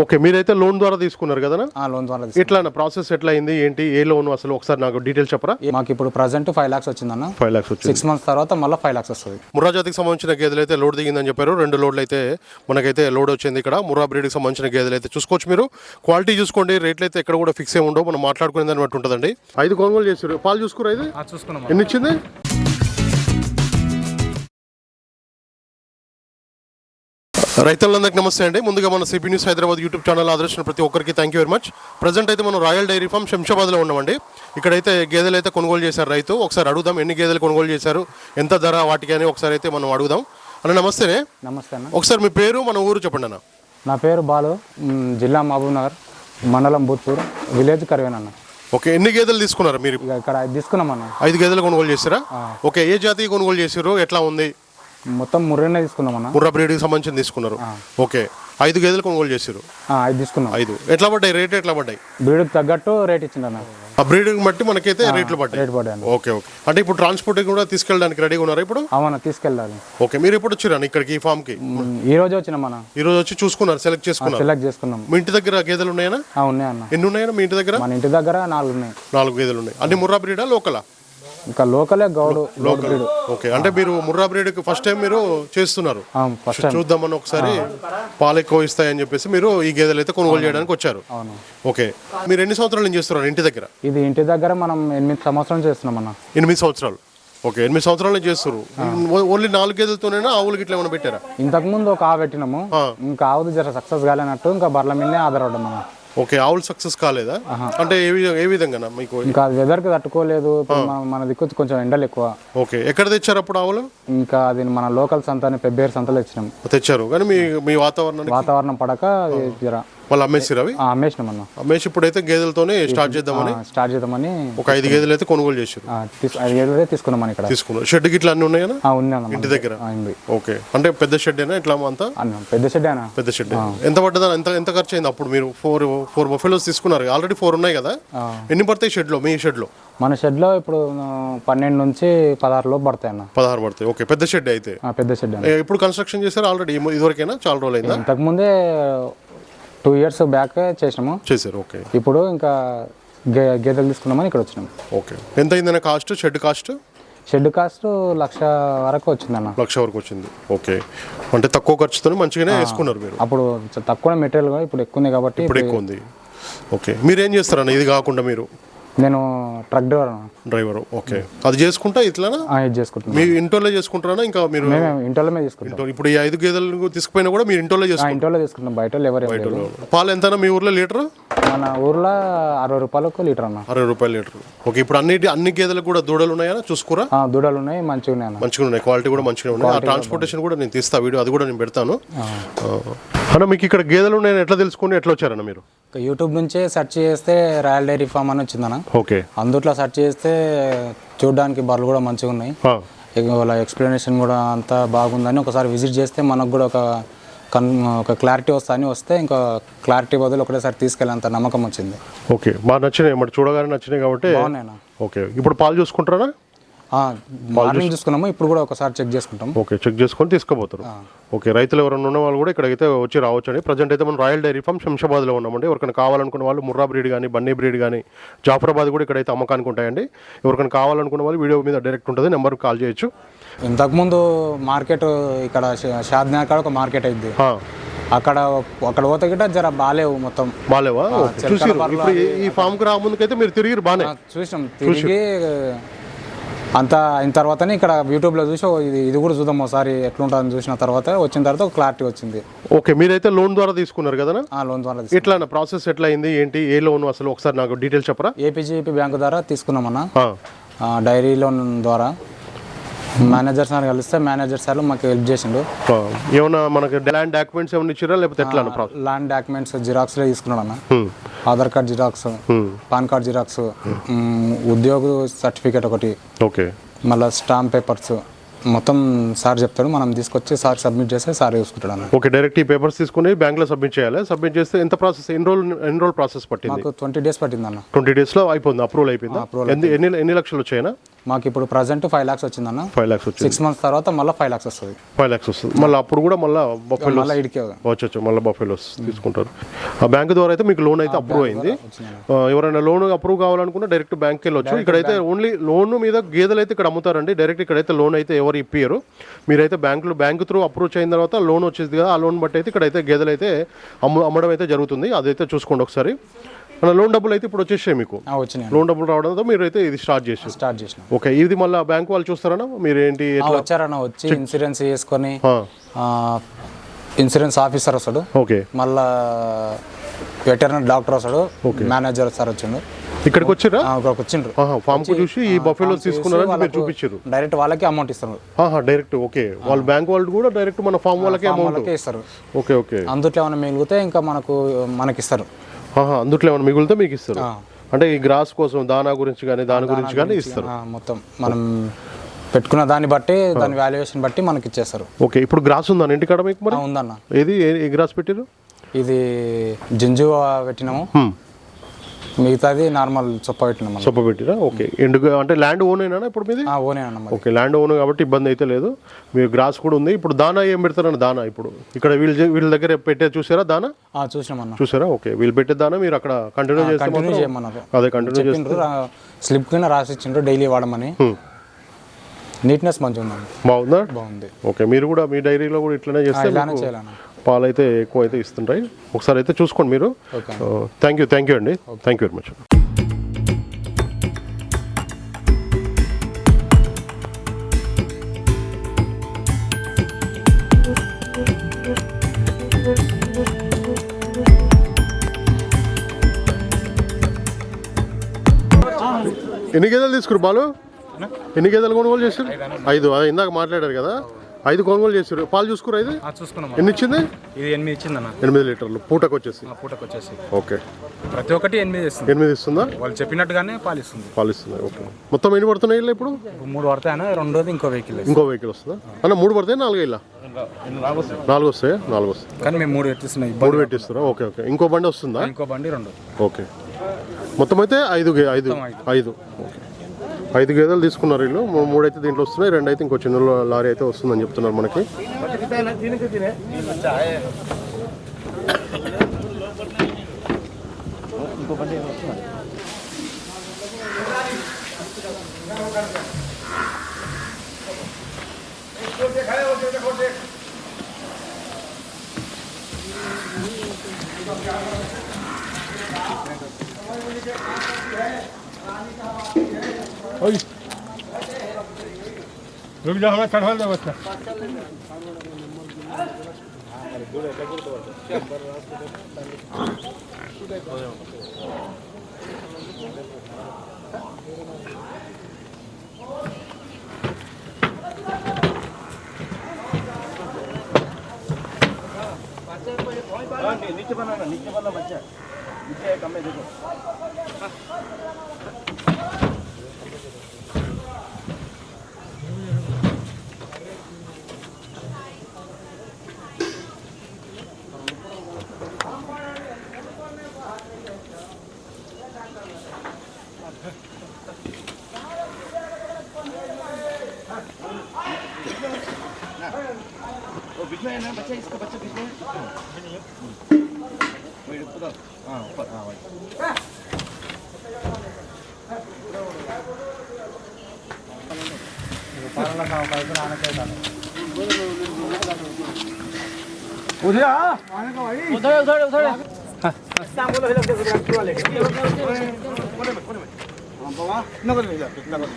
Okay మీరైతే loan ద్వారా తీసుకున్నారు కదా ఆ లోన్ ద్వారా. ఎట్లా ప్రాసెస్ ఎట్లా అయింది ఏంటి? ఏ లోన్ అసలు ఒకసారి నాకు డీటెయిల్స్ చెప్పరా? మాకు ఇప్పుడు ప్రజెంట్ ఫైవ్ లాక్స్ వచ్చిందన్న. ఫైవ్ లాక్స్ వచ్చింది. సిక్స్ మంత్స్ తర్వాత మళ్ళీ ఫైవ్ లాక్స్ వస్తుంది. ముర్రా జాతికి సంబంధించిన గేదెలు అయితే లోడ్ దిగిందని చెప్పారు. రెండు లోడ్లు అయితే మనకైతే లోడ్ వచ్చింది ఇక్కడ. ముర్రా బ్రీడ్కి సంబంధించిన గేదెలు అయితే చూసుకోవచ్చు మీరు. క్వాలిటీ చూసుకోండి. రేట్లు అయితే ఎక్కడ కూడా ఫిక్స్ ఏ ఉండవు. మనం మాట్లాడుకునే దాన్ని బట్టి ఉంటుందండి. ఐదు కొనుగోలు చేసారు పాలు చూసుకురా ఇది? చూసుకున్నాం ఎన్ని ఇచ్చింది? రైతులందరికీ నమస్తే అండి. ముందుగా మన CP news Hyderabad YouTube channel ఆదర్శించిన ప్రతి ఒక్కరికి thank you very much present అయితే మనం రాయల్ డైరీ ఫామ్ శంషాబాద్లో ఉన్నామండి. ఇక్కడైతే గేదెలు అయితే కొనుగోలు చేశారు రైతు. ఒకసారి అడుగుదాం ఎన్ని గేదెలు కొనుగోలు చేశారు ఎంత ధర వాటికి అని ఒకసారి అయితే మనం అడుగుదాం. అన్న నమస్తేనే నమస్తే అన్న. ఒకసారి మీ పేరు మన ఊరు చెప్పండి అన్న. నా పేరు బాలు. జిల్లా మహబూబ్ నగర్ మండలం భూత్పూర్ విలేజ్ కరివేన్ అన్న. ఓకే ఎన్ని గేదెలు తీసుకున్నారు మీరు? ఇక ఇక్కడ తీసుకున్నాం అన్న. ఐదు గేదెలు కొనుగోలు చేశారా? ఓకే ఏ జాతి కొనుగోలు చేశారు? ఎట్లా ఉంది? మొత్తం ముర్రెనే తీసుకున్నాం అన్న. ముర్రా బ్రీడ్కి సంబంధించి తీసుకున్నారు. ఓకే. ఐదు గేదెలు కొనుగోలు చేశారు ఆ, ఐదు తీసుకున్నాం. ఐదు. ఎట్లా పడ్డాయి? రేట్ ఎట్లా పడ్డాయి? బ్రీడ్కి తగ్గట్టు రేట్ ఇచ్చిండన్న ఆ బ్రీడింగ్ బట్టి మనకైతే రేట్లు పడ్డాయి. రేట్ పడాను ఓకే ఓకే. అంటే ఇప్పుడు ట్రాన్స్పోర్ట్ కూడా తీసుకెళ్ళడానికి రెడీగా ఉన్నారా ఇప్పుడు? అవునా తీసుకెళ్ళాలి. ఓకే మీరు ఎప్పుడు వచ్చారా ఇక్కడికి ఈ ఫామ్కి ఈ రోజు వచ్చినాం అన్న. ఈ రోజు వచ్చి చూసుకున్నారు సెలెక్ట్ చేసుకున్నారు? సెలెక్ట్ చేసుకున్నాం. మీ ఇంటి దగ్గర గేదెలు ఉన్నాయి అన్న ఎన్ని ఉన్నాయనా మీ ఇంటి దగ్గర? మన ఇంటి దగ్గర నాలుగు ఉన్నాయి. నాలుగు గేదెలు ఉన్నాయి. అన్ని ముర్రా బ్రీడా లోకలా? ఇంకా లోకలే గౌడు బ్రీడ్. ఓకే. అంటే మీరు ముర్రా బ్రీడ్ ఫస్ట్ టైం మీరు చేస్తున్నారు. ఫస్ట్ చూద్దామని ఒకసారి పాలు ఎక్కువ ఇస్తాయని చెప్పేసి మీరు ఈ గేదెలు అయితే కొనుగోలు చేయడానికి వచ్చారు. అవును. ఓకే. మీరు ఎన్ని సంవత్సరాలు నుంచి చేస్తున్నారు ఇంటి దగ్గర? ఇది ఇంటి దగ్గర మనం ఎనిమిది సంవత్సరాలు చేస్తున్నాం అన్న. ఎనిమిది సంవత్సరాలు. ఓకే. ఎనిమిది సంవత్సరాల చేస్తారు ఓన్లీ నాలుగు గేదెలతోనైనా ఆవులకి ఇట్లా ఏమైనా పెట్టారా? ఇంతకు ముందు ఒక ఆవు పెట్టినాము. ఇంకా ఆవుది జర సక్సెస్ కాలేనట్టు ఇంకా బర్ల మీదనే ఆధారపడ్డాం మనం ఓకే ఆవులు సక్సెస్ కాలేదా? అంటే ఏ విధంగా ఏ విధంగా మీకు? ఇంకా అది వెదర్కి తట్టుకోలేదు. ఇప్పుడు మన- మన దిక్కు కొంచెం ఎండలు ఎక్కువ. ఓకే ఎక్కడ తెచ్చారు అప్పుడు ఆవులు? ఇంకా అది మన లోకల్ సంతని పెబ్బేరు సంతలో ఇచ్చినాం తెచ్చారు. కానీ మీ మీ వాతావరణానికి వాతావరణం పడక అది జర వాళ్ళు అమ్మేసిరు అవి? అమ్మేసినాం అన్న. అమ్మేసి ఇప్పుడైతే గేదెలతోనే స్టార్ట్ చేద్దామని? స్టార్ట్ చేద్దామని ఒక ఐదు గేదెలు అయితే కొనుగోలు తీసు- ఐదు గేదెలే తీసుకున్నాం మనం ఇక్కడ. తీసుకున్నారు. షెడ్ గిట్ల అన్ని ఉంది అన్న ఇంటి. దగ్గర? ఓకే. అంటే పెద్ద షెడ్ అయినా ఇట్లా అంతా? పెద్ద షెడ్ పెద్ద షెడ్. ఎంత పడ్డదా? ఎంత ఎంత ఖర్చు అయింది అప్పుడు మీరు? ఫోర్ ఫోర్ బఫెలోస్ తీసుకున్నారు. ఆల్రెడీ ఫోర్ ఉన్నాయి కదా? ఎన్ని పడతాయి షెడ్లో? మీ షెడ్లో? మన షెడ్లో ఇప్పుడు ఆ, పన్నెండు నుంచి పదహారు లోపు పడతాయి అన్న. పదహారు పడతాయి. ఓకే. పెద్ద షెడ్ అయితే. ఆ, పెద్ద షెడ్ ఇప్పుడు కన్స్ట్రక్షన్ చేశారు ఆల్రెడీ? ఇదివరకైనా? చాలా రోజులు అయిందా ఇంతకుముందే టూ ఇయర్స్ బ్యాక్ చేసినాము. చేశారు ఓకే. ఇప్పుడు ఇంకా గే గేదెలు తీసుకున్నామని ఇక్కడ వచ్చినాం. ఓకే. ఎంత అయిందన్న cost? Shed cost? Shed cost lakh వరకు వచ్చిందన్న. లక్ష వరకు వచ్చింది. ఓకే. అంటే తక్కువ ఖర్చుతో మంచిగానే వేసుకున్నారు మీరు. అప్పుడు తక్కువ మెటీరియల్ కూడా ఇప్పుడు ఎక్కువ ఉంది కాబట్టి ఇప్పుడు ఎక్కువ ఉంది. ఓకే. మీరు ఏం చేస్తారన్న? ఇది కాకుండా మీరు. నేను ట్రక్ డ్రైవర్ అన్న. Driver okay. అది చేసుకుంటా ఇట్లానా? ఇది చేసుకుంటున్నాను మీ ఇంటోలో చేసుకుంటారా? ఇంకా మీరు మేము ఇంటోలో ఇంట్లో- ఇప్పుడు ఈ ఐదు గేదెలు తీసుకుపోయినా కూడా మీరు ఇంటోలో ఆ, చేసుకుంటారు. ఇంటోలో తీసుకుంటాం బయట ఎవరు లేదు పాలు ఎంతనా మీ ఊర్లో లీటర్? మన ఊర్లో అరవై రూపాయలకు లీటర్ అన్న. అరవై రూపాయలు లీటర్. ఓకే ఇప్పుడు అన్నిటి అన్ని గేదెలకు కూడా దూడలు ఉన్నాయా? చూసుకోరా? ఆ, దూడలు ఉన్నాయి మంచిగా ఉన్నాయి అన్న. మంచిగా ఉన్నాయి క్వాలిటీ కూడా మంచిగా ఉన్నాయి. ఆ ట్రాన్స్పోర్టేషన్ కూడా నేను తీస్తా వీడియో అది కూడా నేను పెడతాను. అన్న మీకు ఇక్కడ గేదెలు ఉన్నాయని ఎట్లా తెలుసుకుని ఎట్లా వచ్చారన్న మీరు? యూట్యూబ్ నుంచే సెర్చ్ చేస్తే రాయల్ డైరీ ఫామ్ అని వచ్చిందన్న. ఓకే. అందుట్లో సెర్చ్ చేస్తే చూడడానికి బర్రెలు కూడా మంచిగా ఉన్నాయి. వాళ్ళ ఎక్స్ప్లెనేషన్ కూడా అంతా బాగుందని ఒకసారి విజిట్ చేస్తే మనకు కూడా ఒక కన్ ఒక క్లారిటీ వస్తా అని వస్తే ఇంకా క్లారిటీ బదులు ఒకటేసారి తీసుకెళ్ళేంత నమ్మకం వచ్చింది. ఓకే. బాగా నచ్చినాయి. మరి చూడగానే నచ్చినాయి కాబట్టి ఓకే. ఇప్పుడు పాలు చూసుకుంటారా? మార్నింగ్ చూసుకున్నాము ఇప్పుడు కూడా ఒకసారి చెక్ చేసుకుంటాం ఓకే చెక్ చేసుకొని తీసుకుపోతారు. ఓకే రైతులు ఎవరైనా ఉన్న వాళ్ళు కూడా ఇక్కడైతే వచ్చి రావచ్చు అండి ప్రజెంట్ అయితే మనం రాయల్ డైరీ ఫామ్ శంషాబాద్లో ఉన్నామండి. ఎవరికైనా కావాలనుకున్న వాళ్ళు ముర్రా బ్రీడ్ కానీ బన్నీ బ్రీడ్ కానీ జాఫరాబాద్ కూడా ఇక్కడైతే అమ్మకానికి ఉంటాయండి. ఎవరికైనా కావాలనుకున్న వాళ్ళు వీడియో మీద డైరెక్ట్ ఉంటుంది నెంబర్కి కాల్ చేయొచ్చు. ఇంతకుముందు మార్కెట్ ఇక్కడ షా- షాద్నగర్ కాడ ఒక మార్కెట్ అయింది. అక్కడ అక్కడ పోతే గిట్ట జర బాగాలేవు మొత్తం. చూసిరు. ఇప్పుడు ఈ- ఫామ్కి రాముందుకైతే మీరు తిరిగిరు బానే. ఆ, చూసినాం. తిరిగి అంతా అయిన తర్వాతనే ఇక్కడ యూట్యూబ్లో చూసి ఇది ఇది కూడా చూద్దాం ఒకసారి ఎట్లుంటుందని చూసిన తర్వాత వచ్చిన తర్వాత క్లారిటీ వచ్చింది. ఓకే మీరైతే లోన్ ద్వారా తీసుకున్నారు కదా ఆ లోన్ ద్వారా ఎట్లా ప్రాసెస్ ఎట్లా అయింది ఏంటి ఏ లోన్ అసలు ఒకసారి నాకు డీటెయిల్స్ చెప్పరా? ఏపీజీపీ బ్యాంకు ద్వారా తీసుకున్నామన్న. డైరీ లోన్ ద్వారా. మేనేజర్ సార్ కలిస్తే మేనేజర్ సార్ మాకు హెల్ప్ చేసిండు. ఆ, ఏమన్నా మనకి ల్యాండ్ డాక్యుమెంట్స్ ఏమైనా ఇచ్చిరా లేకపోతే ఎట్లా ల్యాండ్ డాక్యుమెంట్స్ జిరాక్స్లే తీసుకున్నాడు అన్న. Aadhaar card xerox pan card xerox ఉద్యోగ సర్టిఫికేట్ ఒకటి ఓకే. మళ్ళీ స్టాంప్ పేపర్స్. మొత్తం సార్ చెప్తాడు మనం తీసుకొచ్చి సార్ సబ్మిట్ చేస్తే సార్ చూసుకుంటాడు ఓకే డైరెక్ట్ ఈ పేపర్స్ తీసుకుని బ్యాంక్లో సబ్మిట్ చేయాలి? సబ్మిట్ చేస్తే ఎంత ప్రాసెస్? ఎన్ని రోజులు ప్రాసెస్ పట్టింది? మాకు ట్వంటీ డేస్ పట్టింది అన్న. ట్వంటీ డేస్లో అయిపోయింది? అప్రూవల్ అయిపోయింది? ఎన్ని ఎన్ని లక్షలు వచ్చాయినా మాకు ఇప్పుడు ప్రజెంట్ ఫైవ్ ల్యాక్స్ వచ్చిందన్న. ఫైవ్ ల్యాక్స్ వచ్చింది. సిక్స్ మంత్స్ తర్వాత మళ్ళీ ఫైవ్ ల్యాక్స్ వస్తుంది. ఫైవ్ ల్యాక్స్ వస్తుంది. మళ్ళీ అప్పుడు కూడా మళ్ళీ బఫెలో మళ్ళీ ఇడికే వచ్చచ్చు మళ్ళీ బఫెలోస్ తీసుకుంటారు. ఆ బ్యాంక్ ద్వారా అయితే మీకు లోన్ అయితే అప్రూవ్ అయింది. ఎవరైనా లోన్ అప్రూవ్ కావాలనుకున్నా డైరెక్ట్ బ్యాంక్కి వెళ్ళొచ్చు. ఇక్కడైతే ఓన్లీ లోన్ మీద గేదెలు అయితే ఇక్కడ అమ్ముతారండి. డైరెక్ట్ ఇక్కడైతే లోన్ అయితే ఎవరు ఇప్పియరు మీరైతే బ్యాంకులు బ్యాంక్ త్రూ అప్రూవ్ అయిన తర్వాత లోన్ వచ్చేది కదా ఆ లోన్ బట్టి అయితే ఇక్కడైతే గేదెలు అయితే అమ్ము అమ్మడం అయితే జరుగుతుంది. అదైతే చూసుకోండి ఒకసారి. మన లోన్ డబ్బులు అయితే ఇప్పుడు వచ్చేసాయి మీకు. వచ్చినాయి లోన్ డబ్బులు రావడంతో మీరు అయితే ఇది స్టార్ట్ చేసారు స్టార్ట్ చేసినాం. ఓకే ఇది మళ్ళీ బ్యాంక్ వాళ్ళు చూస్తారన్నా మీరు ఏంటి వచ్చారన్న వచ్చి ఇన్సూరెన్స్ చేసుకొని ఇన్సూరెన్స్ ఆఫీసర్ వస్తాడు. ఓకే. మళ్ళా వెటర్నరీ డాక్టర్ వస్తాడు. మేనేజర్ సార్ వచ్చిండు. ఇక్కడికి వచ్చిరా? ఆ, ఇక్కడికి వచ్చిండ్రు. ఫామ్కు చూసి ఈ బఫెలో తీసుకున్నారని మీరు చూపించారు. డైరెక్ట్ వాళ్ళకి అమౌంట్ ఇస్తారు. Direct okay. వాళ్ళ బ్యాంక్ వాళ్ళు కూడా డైరెక్ట్ మన ఫామ్ వాళ్ళకి అమౌంట్ ఇస్తారు. Okay okay. అందుట్లో ఏమైనా మిగిలితే ఇంకా మనకు మనకి ఇస్తారు అందుట్లో ఏమైనా మిగులుతే మీకు ఇస్తారు. అంటే ఈ గ్రాస్ కోసం దానా గురించి కానీ దాని గురించి కానీ ఇస్తారు. మొత్తం మనం పెట్టుకున్న దాన్ని బట్టి దాని వాల్యుయేషన్ బట్టి మనకి ఇచ్చేస్తారు. ఓకే ఇప్పుడు గ్రాస్ ఉందా? ఇంటికాడ మీకు మరి? ఉందన్న. ఏది ఏ- గ్రాస్ పెట్టారు ఇది జింజు పెట్టినాము. మిగతాది నార్మల్ చొప్ప పెట్టినాం మనం సొప్ప పెట్టిరా? ఓకే. ఎండు అంటే ల్యాండ్ ఓన్ అయినా ఇప్పుడు మీది? ఆ, ఓనే అన్న మరి ఓకే ల్యాండ్ ఓన్ కాబట్టి ఇబ్బంది అయితే లేదు. మీరు గ్రాస్ కూడా ఉంది. ఇప్పుడు దానా ఏం పెడతారండి దానా ఇప్పుడు? ఇక్కడ వీళ్ళ వీళ్ళ దగ్గర పెట్టే చూసారా దానా? ఆ, చూసారా? ఓకే. వీళ్ళు పెట్టే దానా మీరు అక్కడ కంటిన్యూ చేస్తే కంటిన్యూ మాత్రం- చేయమన్నారు. అదే కంటిన్యూ చేస్తే. చెప్పిండ్రు రా- స్లిప్ కింద రాసి ఇచ్చిండ్రు డైలీ వాడమని. హ్మ్. నీట్నెస్ మంచిగా ఉందండి బాగుందా? బాగుంది. ఓకే మీరు కూడా మీ డైరీలో కూడా ఇట్లనే చేస్తే ఇలానే మీకు చేయాలన్న. పాలు అయితే ఎక్కువ అయితే ఇస్తుంటాయి. ఒకసారి అయితే చూసుకోండి మీరు. థ్యాంక్ యూ థ్యాంక్ యూ అండి. థ్యాంక్ యూ వెరీ మచ్ ఎన్ని గేదెలు తీసుకురు బాలు? ఎన్ని గేదెలు కొనుగోలు చేశారు? ఐదు ఇందాక మాట్లాడారు కదా. ఐదు కొనుగోలు చేశారు. పాలు చూసుకురు ఐదు చూసుకున్నాం ఎన్ని ఇచ్చింది? ఇది ఎనిమిది ఇచ్చిందన్న. ఎనిమిది లీటర్లు. పూటకు వచ్చేసి. పూటకు వచ్చేసి. ఓకే. ప్రతి ఒక్కటి ఎనిమిది ఇస్తుంది. ఎనిమిది ఇస్తుందా? వాళ్ళు చెప్పినట్టుగానే పాలిస్తుంది పాలు ఇస్తున్నాయి ఓకే. మొత్తం ఎన్ని పడుతున్నాయి ఇల్లు ఇప్పుడు? మూడు పడతాయన రెండోది ఇంకో వెహికల్ ఇంకో వెహికల్ వస్తుందా? అన్న మూడు పడతాయి నాలుగు ఇల్లా నాలుగు వస్తాయి? నాలుగు వస్తాయి? కానీ మేము మూడు పెట్టిస్తున్నాయి మూడు పెట్టిస్తారా ఓకే ఓకే. ఇంకో బండి వస్తుందా? ఇంకో బండి రెండు ఓకే. మొత్తం అయితే ఐదు. ఐదు. ఐదు. ఓకే. ఐదు గేదెలు తీసుకున్నారు వీళ్ళు. మూడు అయితే దీంట్లో వస్తున్నాయి రెండు అయితే ఇంకో చిన్న లారీ అయితే వస్తుందని చెప్తున్నారు మనకి. रुक जा हमारा चढ़वा दो बच्चा ना वो बीच में है ना बच्चा इसका बच्चा बीच में वही ऊपर हाँ ऊपर हाँ वही उधर आ उधर उधर उधर सांगोलो हिला के गुजरात की वाले कोने में कोने में बाबा नगर में हिला नगर में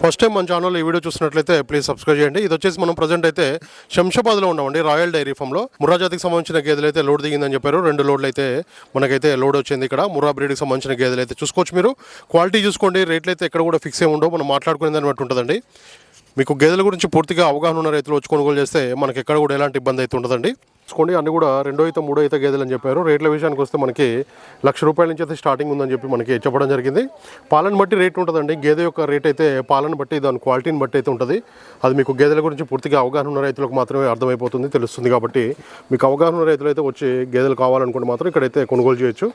ఫస్ట్ టైం మన ఛానల్ ఈ వీడియో చూసినట్లయితే ప్లీజ్ సబ్స్క్రైబ్ చేయండి. ఇది వచ్చేసి మనం ప్రజెంట్ అయితే శంషాబాద్లో ఉన్నామండి రాయల్ డైరీ ఫామ్లో ముర్రా జాతికి సంబంధించిన గేదెలు అయితే లోడ్ దిగిందని చెప్పారు. రెండు లోడ్లు అయితే మనకైతే లోడ్ వచ్చింది ఇక్కడ. ముర్రా బ్రీడ్కి సంబంధించిన గేదెలు అయితే చూసుకోవచ్చు మీరు. క్వాలిటీ చూసుకోండి రేట్లు అయితే ఎక్కడ కూడా ఫిక్స్ ఏమి ఉండవు. మనం మాట్లాడుకునే దాన్ని బట్టి ఉంటుందండి. మీకు గేదెల గురించి పూర్తిగా అవగాహన ఉన్న రైతులు వచ్చి కొనుగోలు చేస్తే మనకి ఎక్కడ కూడా ఎలాంటి ఇబ్బంది అయితే ఉండదండి. చూసుకోండి అన్ని కూడా రెండో అయితే మూడో అయితే గేదెలు అని చెప్పారు. రేట్ల విషయానికి వస్తే మనకి లక్ష రూపాయల నుంచి అయితే స్టార్టింగ్ ఉందని చెప్పి మనకి చెప్పడం జరిగింది. పాలను బట్టి రేట్ ఉంటుందండి. గేదె యొక్క రేట్ అయితే పాలను బట్టి దాని క్వాలిటీని బట్టి అయితే ఉంటుంది. అది మీకు గేదెల గురించి పూర్తిగా అవగాహన ఉన్న రైతులకు మాత్రమే అర్థమైపోతుంది తెలుస్తుంది కాబట్టి మీకు అవగాహన ఉన్న రైతులు అయితే వచ్చి గేదెలు కావాలనుకుంటే మాత్రం ఇక్కడైతే కొనుగోలు చేయొచ్చు.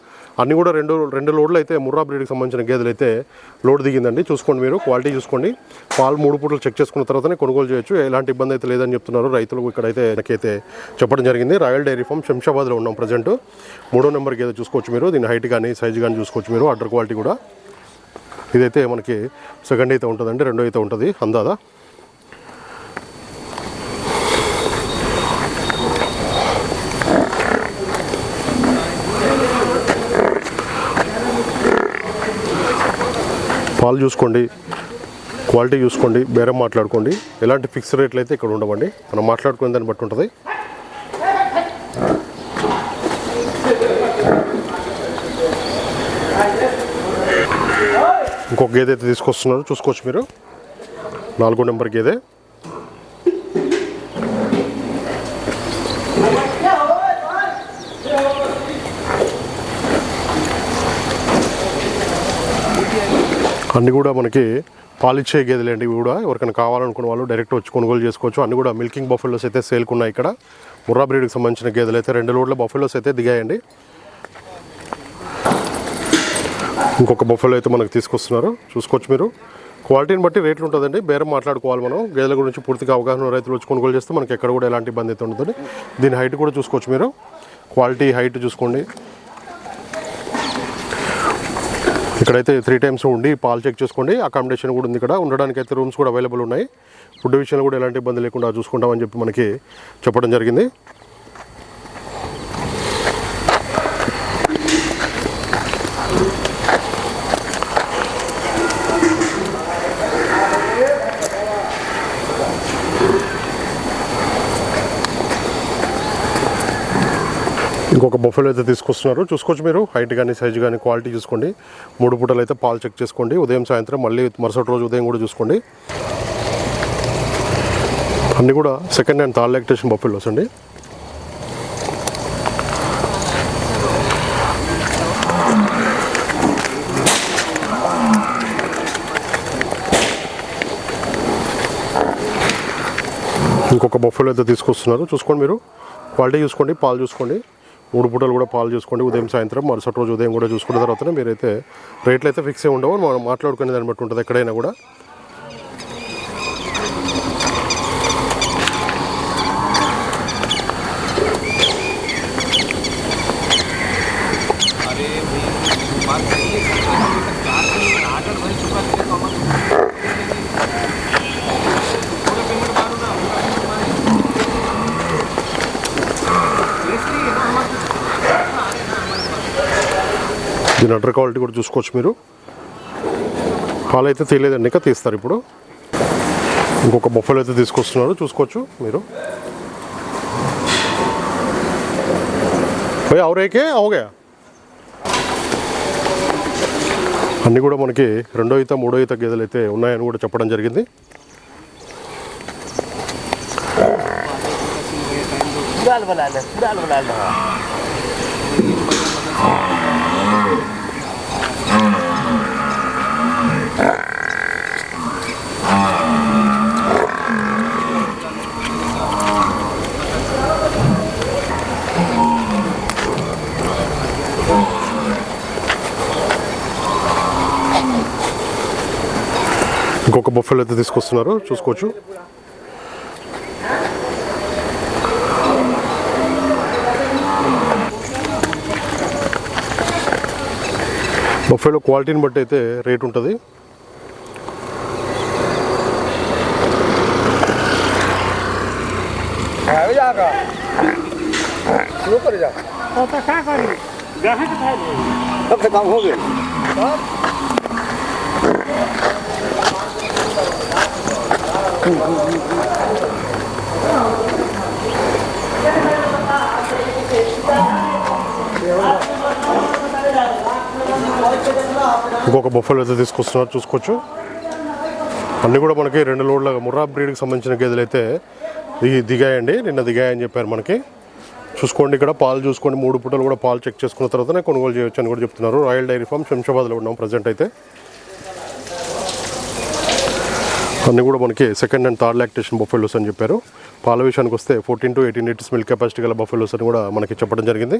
అన్ని కూడా రెండు రెండు లోడ్లు అయితే ముర్రా బ్రీడ్కి సంబంధించిన గేదెలు అయితే లోడ్ దిగిందండి. చూసుకోండి మీరు క్వాలిటీ చూసుకోండి. పాలు మూడు పూటలు చెక్ చేసుకున్న తర్వాతనే కొనుగోలు చేయొచ్చు. ఎలాంటి ఇబ్బంది అయితే లేదని చెప్తున్నారు రైతులకు ఇక్కడైతే నాకైతే చెప్పడం జరిగింది. రాయల్ డైరీ ఫామ్ శంషాబాద్లో ఉన్నాం ప్రజెంట్ మూడో నెంబర్ గేదె చూసుకోవచ్చు మీరు. దీని హైట్ కానీ సైజ్ కానీ చూసుకోవచ్చు మీరు. అడ్డర్ క్వాలిటీ కూడా. ఇదైతే మనకి సెకండ్ అయితే ఉంటుందండి రెండో అయితే ఉంటుంది. అందాదా? పాలు చూసుకోండి. క్వాలిటీ చూసుకోండి. బేరం మాట్లాడుకోండి. ఎలాంటి ఫిక్స్డ్ రేట్లు అయితే ఇక్కడ ఉండవండి. మనం మాట్లాడుకునే దాన్ని బట్టి ఉంటుంది. ఇంకొక గేదె అయితే తీసుకొస్తున్నారు. చూసుకోవచ్చు మీరు. నాలుగో నెంబర్ గేదె. అన్నీ కూడా మనకి పాలిచ్చే గేదెలు అండి ఇవి కూడా. ఎవరికైనా కావాలనుకున్న వాళ్ళు డైరెక్ట్ వచ్చి కొనుగోలు చేసుకోవచ్చు. అన్నీ కూడా మిల్కింగ్ బఫెలోస్ అయితే సేల్కున్నాయి ఇక్కడ. ముర్రా బ్రీడ్కి సంబంధించిన గేదెలు అయితే రెండు లోడ్ల బఫెలోస్ అయితే దిగాయండి. ఇంకొక బొఫెలో అయితే మనకు తీసుకొస్తున్నారు. చూసుకోవచ్చు మీరు. క్వాలిటీని బట్టి రేట్లు ఉంటుందండి. బేరం మాట్లాడుకోవాలి మనం. గేదెల గురించి పూర్తిగా అవగాహన రైతులు వచ్చి కొనుగోలు చేస్తే మనకి ఎక్కడ కూడా ఎలాంటి ఇబ్బంది అయితే ఉండదు దీని హైట్ కూడా చూసుకోవచ్చు మీరు. క్వాలిటీ హైట్ చూసుకోండి. ఇక్కడైతే త్రీ టైమ్స్ ఉండి పాలు చెక్ చేసుకోండి. అకామిడేషన్ కూడా ఉంది ఇక్కడ. ఉండడానికి అయితే రూమ్స్ కూడా అవైలబుల్ ఉన్నాయి. ఫుడ్ విషయంలో కూడా ఎలాంటి ఇబ్బంది లేకుండా చూసుకుంటామని చెప్పి మనకి చెప్పడం జరిగింది. ఇంకొక బొఫెలో అయితే తీసుకొస్తున్నారు. చూసుకోవచ్చు మీరు హైట్ కానీ సైజ్ కానీ క్వాలిటీ చూసుకోండి. మూడు పూటలు అయితే పాలు చెక్ చేసుకోండి. ఉదయం సాయంత్రం మళ్ళీ మరుసటి రోజు ఉదయం కూడా చూసుకోండి. అన్నీ కూడా second hand third lactation buffaloes అండి. ఇంకొక బొఫెలో అయితే తీసుకొస్తున్నారు. చూసుకోండి మీరు. క్వాలిటీ చూసుకోండి పాలు చూసుకోండి. మూడు పూటలు కూడా పాలు చూసుకోండి. ఉదయం సాయంత్రం మరుసటి రోజు ఉదయం కూడా చూసుకున్న తర్వాత మీరైతే రేట్లు అయితే ఫిక్స్ అయి ఉండవు. మనం మాట్లాడుకునే దాన్ని బట్టి ఉంటుంది ఎక్కడైనా కూడా. దీని అడ్డర్ క్వాలిటీ కూడా చూసుకోవచ్చు మీరు. పాలు అయితే తీయలేదండి ఇంకా తీస్తారు ఇప్పుడు. ఇంకొక బొఫెలో అయితే తీసుకొస్తున్నారు చూసుకోవచ్చు మీరు. భయ్ అవరేకే అవుగా అన్నీ కూడా మనకి రెండో ఈత మూడో ఈత గేదెలు అయితే ఉన్నాయని కూడా చెప్పడం జరిగింది. Sudah balala, sudah balala. ఇంకొక బొఫెలో అయితే తీసుకొస్తున్నారు. చూసుకోవచ్చు. బొఫెలో క్వాలిటీని బట్టి అయితే రేట్ ఉంటుంది. ఇంకొక బొఫెలో అయితే తీసుకొస్తున్నారు. చూసుకోవచ్చు. అన్నీ కూడా మనకి రెండు లోడ్ల ముర్రా బ్రీడ్కి సంబంధించిన గేదెలు అయితే దిగి దిగాయండి. నిన్న దిగాయని చెప్పారు మనకి. చూసుకోండి ఇక్కడ పాలు చూసుకోండి. మూడు పూటలు కూడా పాలు చెక్ చేసుకున్న తర్వాతనే కొనుగోలు చేయొచ్చు అని కూడా చెప్తున్నారు. రాయల్ డైరీ ఫామ్ శంషాబాద్లో ఉన్నాం ప్రజెంట్ అయితే. అన్నీ కూడా మనకి second and third lactation buffaloes అని చెప్పారు. పాల విషయానికి వస్తే fourteen to eighteen litres milk capacity గల బఫెలోస్ అని కూడా మనకి చెప్పడం జరిగింది.